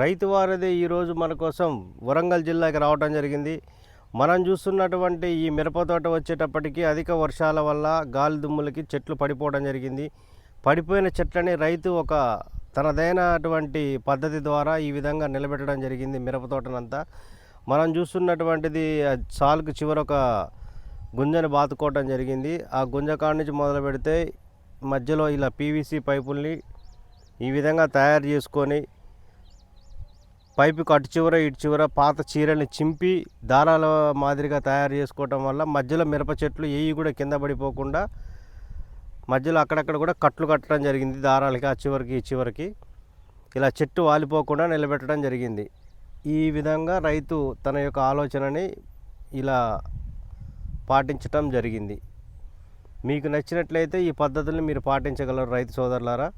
రైతు వారిది ఈరోజు మన కోసం వరంగల్ జిల్లాకి రావడం జరిగింది. మనం చూస్తున్నటువంటి ఈ మిరప తోట వచ్చేటప్పటికి అధిక వర్షాల వల్ల గాలి దుమ్ములకి చెట్లు పడిపోవడం జరిగింది. పడిపోయిన చెట్లని రైతు ఒక తనదైనటువంటి పద్ధతి ద్వారా ఈ విధంగా నిలబెట్టడం జరిగింది మిరప తోటనంతా. మనం చూస్తున్నటువంటిది ఆ సాలుకు చివర ఒక గుంజని బాతుకోవడం జరిగింది. ఆ గుంజ కాడ నుంచి మొదలు పెడితే మధ్యలో ఇలా పీవీసీ పైపుల్ని ఈ విధంగా తయారు చేసుకొని పైపు అటు చివర ఇటు చివర పాత చీరల్ని చింపి దారాల మాదిరిగా తయారు చేసుకోవటం వల్ల మధ్యలో మిరప చెట్లు ఏవి కూడా కింద పడిపోకుండా మధ్యలో అక్కడక్కడ కూడా కట్లు కట్టడం జరిగింది దారాలకి ఆ చివరికి ఈ చివరికి. ఇలా చెట్టు వాలిపోకుండా నిలబెట్టడం జరిగింది. ఈ విధంగా రైతు తన యొక్క ఆలోచనని ఇలా పాటించటం జరిగింది. మీకు నచ్చినట్లయితే ఈ పద్ధతుల్ని మీరు పాటించగలరు రైతు సోదరులారా.